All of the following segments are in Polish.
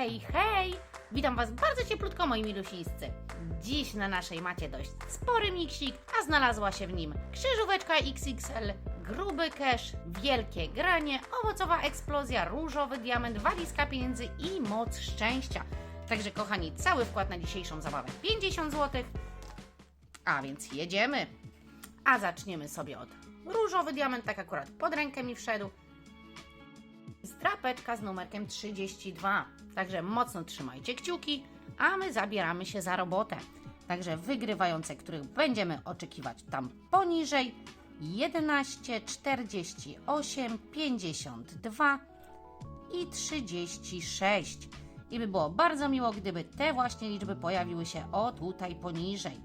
Hej, hej! Witam Was bardzo cieplutko, moi milusińscy. Dziś na naszej macie dość spory miksik, a znalazła się w nim krzyżóweczka XXL, gruby cash, wielkie granie, owocowa eksplozja, różowy diament, walizka pieniędzy i moc szczęścia. Także kochani, cały wkład na dzisiejszą zabawę 50 zł. A więc jedziemy. A zaczniemy sobie od różowy diament, tak akurat pod rękę mi wszedł. Strapeczka z numerkiem 32. Także mocno trzymajcie kciuki, a my zabieramy się za robotę. Także wygrywające, których będziemy oczekiwać tam poniżej 11, 48, 52 i 36. I by było bardzo miło, gdyby te właśnie liczby pojawiły się o tutaj poniżej.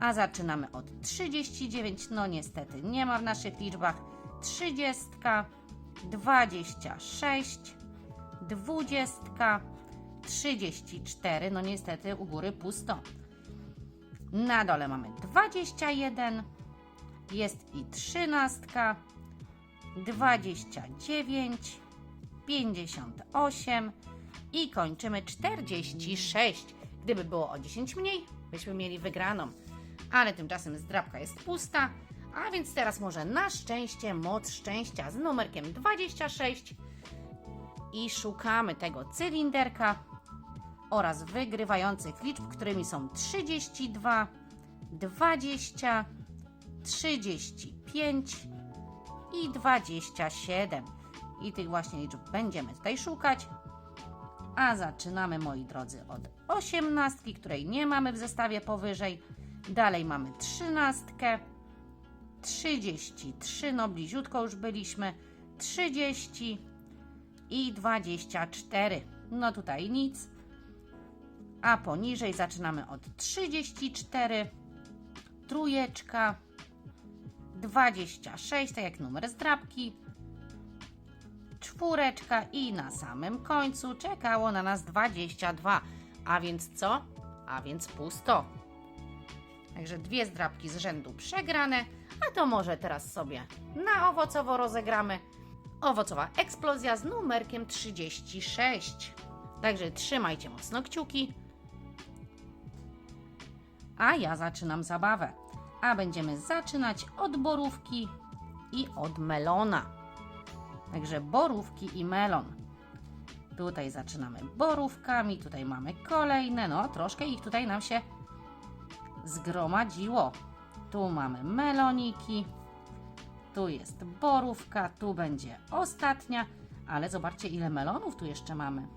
A zaczynamy od 39. No niestety nie ma w naszych liczbach. 30, 26, 20, 34. No niestety u góry pusto. Na dole mamy 21, jest i 13, 29, 58 i kończymy 46. Gdyby było o 10 mniej, byśmy mieli wygraną. Ale tymczasem zdrabka jest pusta, a więc teraz może na szczęście moc szczęścia z numerkiem 26 i szukamy tego cylinderka oraz wygrywających liczb, którymi są 32, 20, 35 i 27. I tych właśnie liczb będziemy tutaj szukać. A zaczynamy, moi drodzy, od 18, której nie mamy w zestawie powyżej. Dalej mamy 13, 33, no bliziutko już byliśmy, 30 i 24. No tutaj nic. A poniżej zaczynamy od 34, trójeczka, 26, tak jak numer zdrabki, czwóreczka i na samym końcu czekało na nas 22. A więc co? A więc pusto. Także dwie zdrabki z rzędu przegrane, a to może teraz sobie na owocowo rozegramy. Owocowa eksplozja z numerkiem 36. Także trzymajcie mocno kciuki. A ja zaczynam zabawę. A będziemy zaczynać od borówki i od melona. Także borówki i melon. Tutaj zaczynamy borówkami, tutaj mamy kolejne, no troszkę ich tutaj nam się zgromadziło. Tu mamy meloniki, tu jest borówka, tu będzie ostatnia, ale zobaczcie ile melonów tu jeszcze mamy.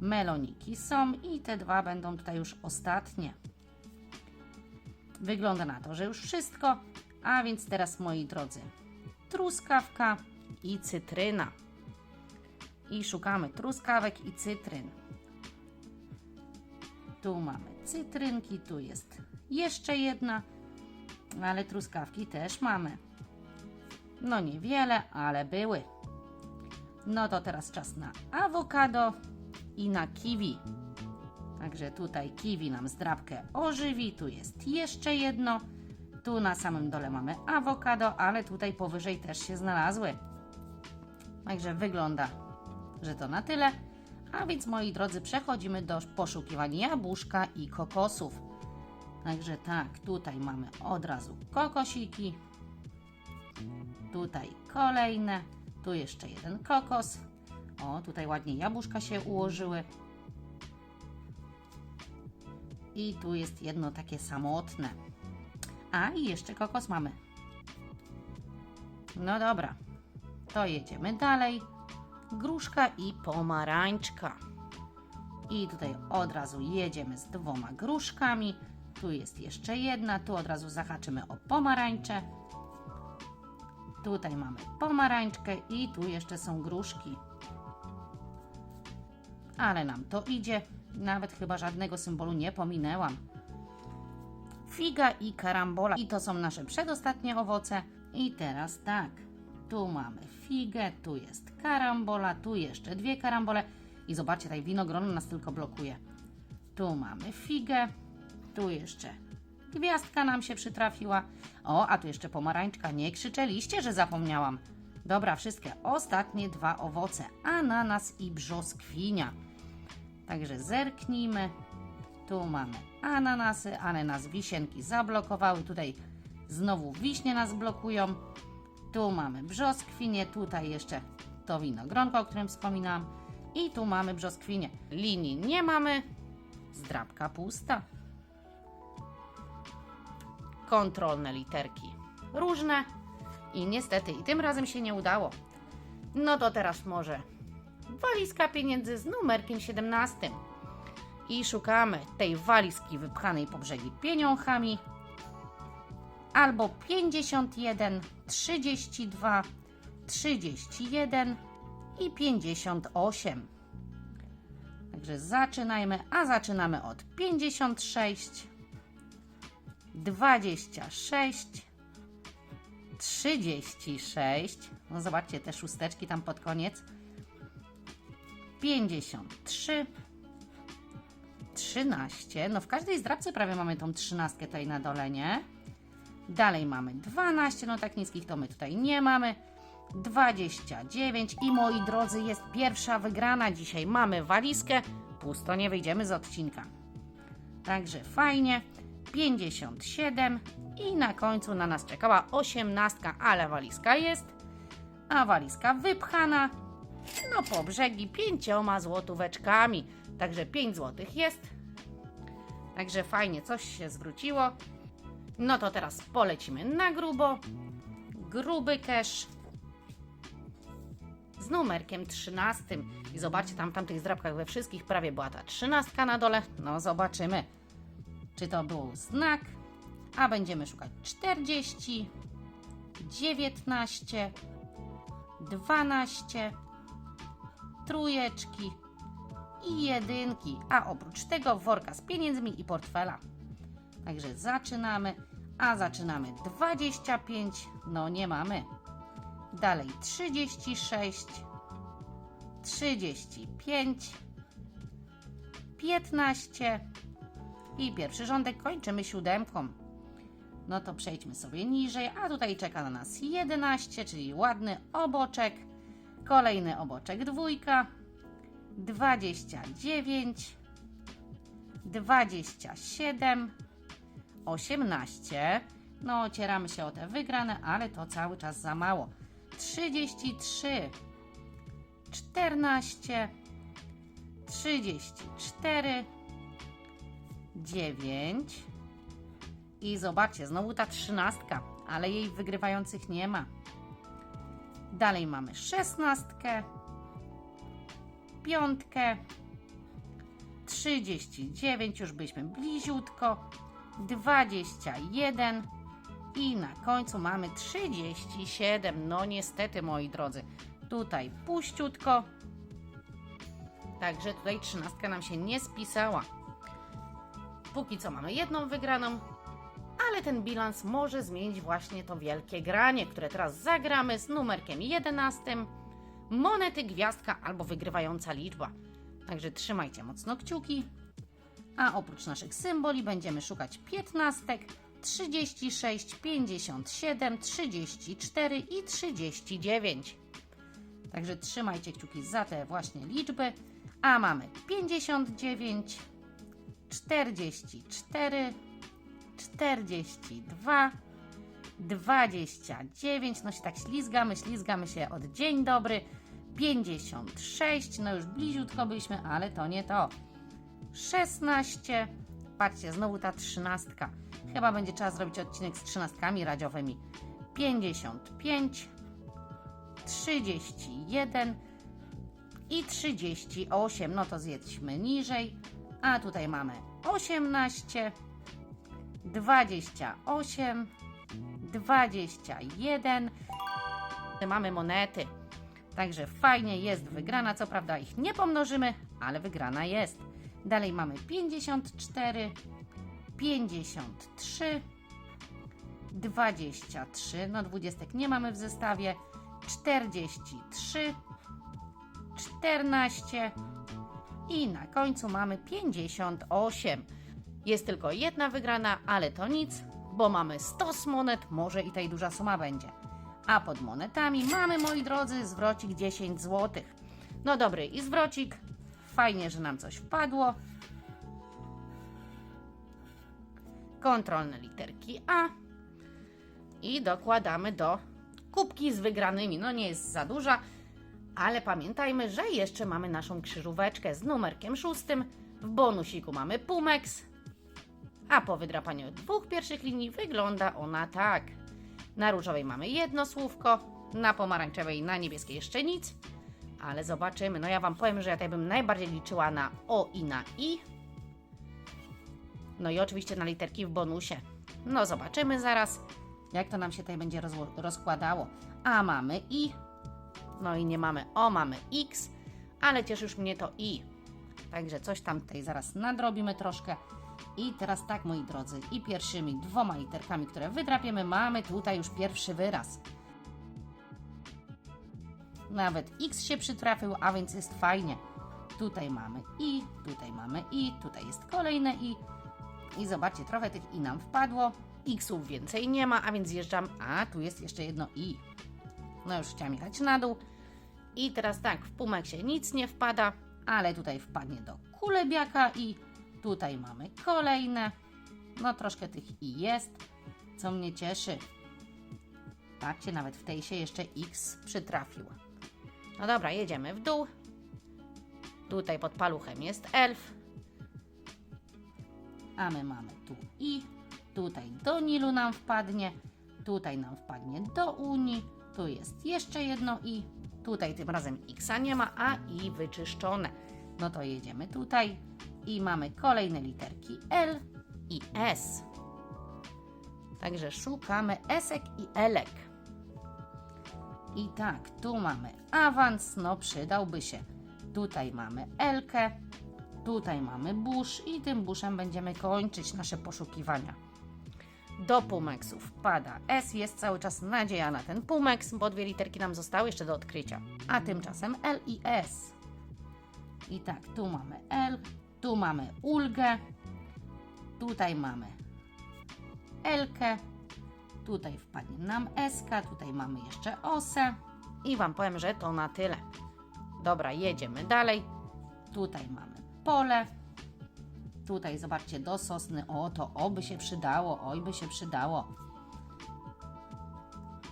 Meloniki są i te dwa będą tutaj już ostatnie. Wygląda na to, że już wszystko, a więc teraz moi drodzy, truskawka i cytryna. I szukamy truskawek i cytryn. Tu mamy cytrynki, tu jest jeszcze jedna, ale truskawki też mamy. No niewiele, ale były. No to teraz czas na awokado i na kiwi. Także tutaj kiwi nam zdrabkę ożywi, tu jest jeszcze jedno. Tu na samym dole mamy awokado, ale tutaj powyżej też się znalazły. Także wygląda, że to na tyle. A więc moi drodzy, przechodzimy do poszukiwań jabłuszka i kokosów. Także tak, tutaj mamy od razu kokosiki. Tutaj kolejne. Tu jeszcze jeden kokos. O, tutaj ładnie jabłuszka się ułożyły. I tu jest jedno takie samotne. A i jeszcze kokos mamy. No dobra, to jedziemy dalej. Gruszka i pomarańczka. I tutaj od razu jedziemy z dwoma gruszkami. Tu jest jeszcze jedna, tu od razu zahaczymy o pomarańcze. Tutaj mamy pomarańczkę i tu jeszcze są gruszki. Ale nam to idzie. Nawet chyba żadnego symbolu nie pominęłam. Figa i karambola. I to są nasze przedostatnie owoce. I teraz tak. Tu mamy figę, tu jest karambola, tu jeszcze dwie karambole. I zobaczcie, tutaj winogrono nas tylko blokuje. Tu mamy figę, tu jeszcze gwiazdka nam się przytrafiła. O, a tu jeszcze pomarańczka. Nie krzyczeliście, że zapomniałam. Dobra, wszystkie ostatnie dwa owoce. Ananas i brzoskwinia. Także zerknijmy. Tu mamy ananasy, ale nas wisienki zablokowały. Tutaj znowu wiśnie nas blokują. Tu mamy brzoskwinie, tutaj jeszcze to winogronko, o którym wspominałam. I tu mamy brzoskwinie. Linii nie mamy, zdrabka pusta. Kontrolne literki różne i niestety i tym razem się nie udało. No to teraz może walizka pieniędzy z numerkiem 17. I szukamy tej walizki wypchanej po brzegi pieniążami albo 51, 32, 31 i 58. Także zaczynajmy, a zaczynamy od 56, 26, 36. No zobaczcie te szósteczki tam pod koniec. 53, 13. No w każdej zdrabce prawie mamy tą trzynastkę tutaj na dole, nie? Dalej mamy 12, no tak niskich to my tutaj nie mamy. 29 i moi drodzy, jest pierwsza wygrana dzisiaj. Mamy walizkę, pusto nie wyjdziemy z odcinka. Także fajnie. 57 i na końcu na nas czekała 18, ale walizka jest. A walizka wypchana, no po brzegi pięcioma złotóweczkami. Także 5 złotych jest. Także fajnie, coś się zwróciło. No to teraz polecimy na grubo. Gruby cash z numerkiem 13. I zobaczcie, tam w tamtych zdrabkach we wszystkich prawie była ta 13 na dole. No zobaczymy, czy to był znak. A będziemy szukać 40, 19, 12, trójeczki i jedynki. A oprócz tego worka z pieniędzmi i portfela. Także zaczynamy, a zaczynamy 25, no nie mamy. Dalej 36, 35, 15 i pierwszy rządek kończymy siódemką. No to przejdźmy sobie niżej, a tutaj czeka na nas 11, czyli ładny oboczek. Kolejny oboczek dwójka, 29, 27, 18. No, ocieramy się o te wygrane, ale to cały czas za mało. 33, 14, 34, 9. I zobaczcie, znowu ta trzynastka, ale jej wygrywających nie ma. Dalej mamy szesnastkę, piątkę, 39, już byliśmy bliziutko, 21 i na końcu mamy 37. No niestety, moi drodzy, tutaj puściutko, także tutaj trzynastka nam się nie spisała. Póki co mamy jedną wygraną, ale ten bilans może zmienić właśnie to wielkie granie, które teraz zagramy z numerkiem 11. Monety, gwiazdka albo wygrywająca liczba. Także trzymajcie mocno kciuki. A oprócz naszych symboli będziemy szukać piętnastek, 36, 57, 34 i 39. Także trzymajcie kciuki za te właśnie liczby. A mamy 59, 44, 42, 29, no się tak ślizgamy, ślizgamy się od dzień dobry, 56, no już bliziutko byliśmy, ale to nie to. 16, patrzcie, znowu ta trzynastka. Chyba będzie trzeba zrobić odcinek z trzynastkami radziowymi. 55, 31 i 38, no to zjedźmy niżej. A tutaj mamy 18, 28, 21. Mamy monety. Także fajnie jest wygrana. Co prawda ich nie pomnożymy, ale wygrana jest. Dalej mamy 54, 53, 23. No dwudziestek nie mamy w zestawie. 43, 14 i na końcu mamy 58. Jest tylko jedna wygrana, ale to nic, bo mamy 100 monet, może i tej duża suma będzie. A pod monetami mamy, moi drodzy, zwrocik 10 zł. No dobry, i zwrocik fajnie, że nam coś wpadło. Kontrolne literki A. I dokładamy do kubki z wygranymi. No nie jest za duża, ale pamiętajmy, że jeszcze mamy naszą krzyżóweczkę z numerkiem szóstym. W bonusiku mamy Pumex, a po wydrapaniu dwóch pierwszych linii wygląda ona tak. Na różowej mamy jedno słówko, na pomarańczowej, na niebieskiej jeszcze nic, ale zobaczymy. No ja Wam powiem, że ja tutaj bym najbardziej liczyła na O i na I. No i oczywiście na literki w bonusie. No zobaczymy zaraz, jak to nam się tutaj będzie rozło- rozkładało. A mamy I, no i nie mamy O, mamy X, ale cieszy już mnie to I. Także coś tam tutaj zaraz nadrobimy troszkę. I teraz tak, moi drodzy, i pierwszymi dwoma literkami, które wydrapiemy, mamy tutaj już pierwszy wyraz. Nawet X się przytrafił, a więc jest fajnie. Tutaj mamy I, tutaj mamy I, tutaj jest kolejne I. I zobaczcie, trochę tych I nam wpadło. Xów więcej nie ma, a więc zjeżdżam. A, tu jest jeszcze jedno I. No już chciałam jechać na dół. I teraz tak, w Pumeksie nic nie wpada, ale tutaj wpadnie do kulebiaka i tutaj mamy kolejne. No troszkę tych i jest, co mnie cieszy. Patrzcie, nawet w tej się jeszcze X przytrafił. No dobra, jedziemy w dół. Tutaj pod paluchem jest elf. A my mamy tu i. Tutaj do Nilu nam wpadnie. Tutaj nam wpadnie do Unii. Tu jest jeszcze jedno i. Tutaj tym razem Xa nie ma, a i wyczyszczone. No to jedziemy tutaj i mamy kolejne literki L i S. Także szukamy esek i elek. I tak, tu mamy awans, no przydałby się. Tutaj mamy Elkę, tutaj mamy busz i tym buszem będziemy kończyć nasze poszukiwania. Do Pumexów wpada S, jest cały czas nadzieja na ten Pumex, bo dwie literki nam zostały jeszcze do odkrycia. A tymczasem L i S. I tak, tu mamy L, tu mamy Ulgę, tutaj mamy Elkę, tutaj wpadnie nam SK, tutaj mamy jeszcze osę i Wam powiem, że to na tyle. Dobra, jedziemy dalej. Tutaj mamy pole, Tutaj zobaczcie, do sosny. O, to o by się przydało, oj by się przydało.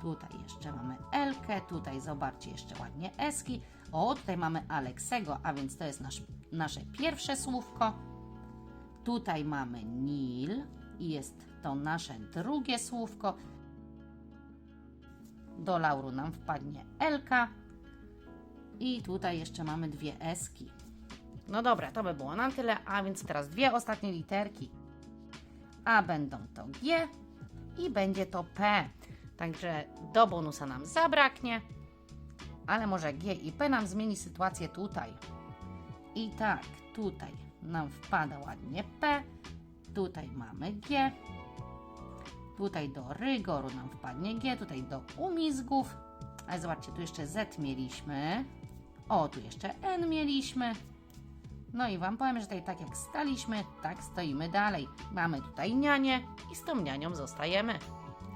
Tutaj jeszcze mamy Elkę, tutaj zobaczcie jeszcze ładnie Eski. O, tutaj mamy Aleksego, a więc to jest nasz, nasze pierwsze słówko. Tutaj mamy Nil i jest to nasze drugie słówko. Do Lauru nam wpadnie Elka. I tutaj jeszcze mamy dwie Eski. No dobra, to by było na tyle, a więc teraz dwie ostatnie literki. A będą to G i będzie to P. Także do bonusa nam zabraknie, ale może G i P nam zmieni sytuację tutaj. I tak, tutaj nam wpada ładnie P, tutaj mamy G, tutaj do rygoru nam wpadnie G, tutaj do umizgów, ale zobaczcie, tu jeszcze Z mieliśmy, o, tu jeszcze N mieliśmy, no i Wam powiem, że tutaj tak jak staliśmy, tak stoimy dalej. Mamy tutaj nianię i z tą nianią zostajemy.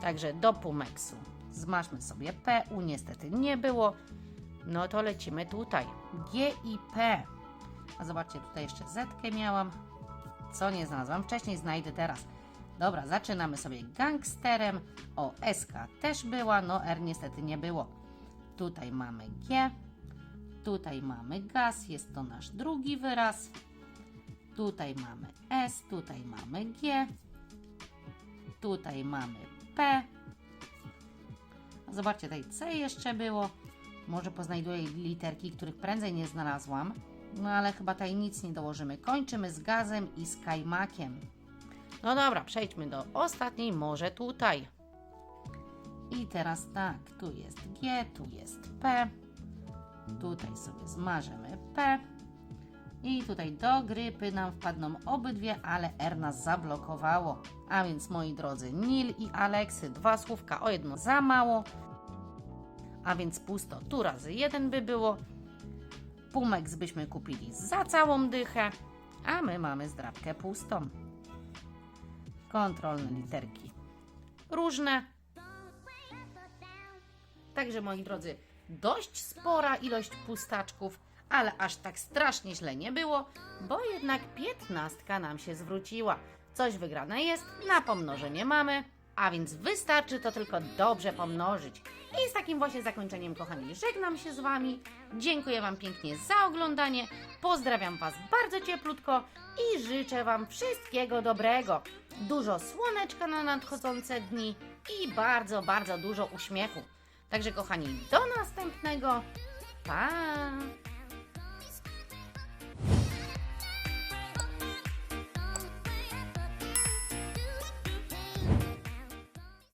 Także do Pumeksu zmaszmy sobie P, U niestety nie było. No to lecimy tutaj. G i P. A zobaczcie, tutaj jeszcze Z miałam. Co nie znalazłam wcześniej, znajdę teraz. Dobra, zaczynamy sobie gangsterem. O, SK też była, no R niestety nie było. Tutaj mamy G. Tutaj mamy gaz, jest to nasz drugi wyraz. Tutaj mamy S, tutaj mamy G. Tutaj mamy P. Zobaczcie, tutaj C jeszcze było. Może poznajduję literki, których prędzej nie znalazłam. No ale chyba tutaj nic nie dołożymy. Kończymy z gazem i z kajmakiem. No dobra, przejdźmy do ostatniej, może tutaj. I teraz tak, tu jest G, tu jest P. Tutaj sobie zmarzemy P. I tutaj do grypy nam wpadną obydwie, ale R nas zablokowało. A więc moi drodzy, Nil i Aleksy, dwa słówka o jedno za mało. A więc pusto, tu razy jeden by było. Pumex byśmy kupili za całą dychę, a my mamy zdrabkę pustą. Kontrolne literki różne. Także moi drodzy, dość spora ilość pustaczków, ale aż tak strasznie źle nie było, bo jednak piętnastka nam się zwróciła. Coś wygrane jest, na pomnożenie mamy, a więc wystarczy to tylko dobrze pomnożyć. I z takim właśnie zakończeniem, kochani, żegnam się z Wami. Dziękuję Wam pięknie za oglądanie. Pozdrawiam Was bardzo cieplutko i życzę Wam wszystkiego dobrego. Dużo słoneczka na nadchodzące dni i bardzo, bardzo dużo uśmiechu. Także, kochani, do następnego. Pa!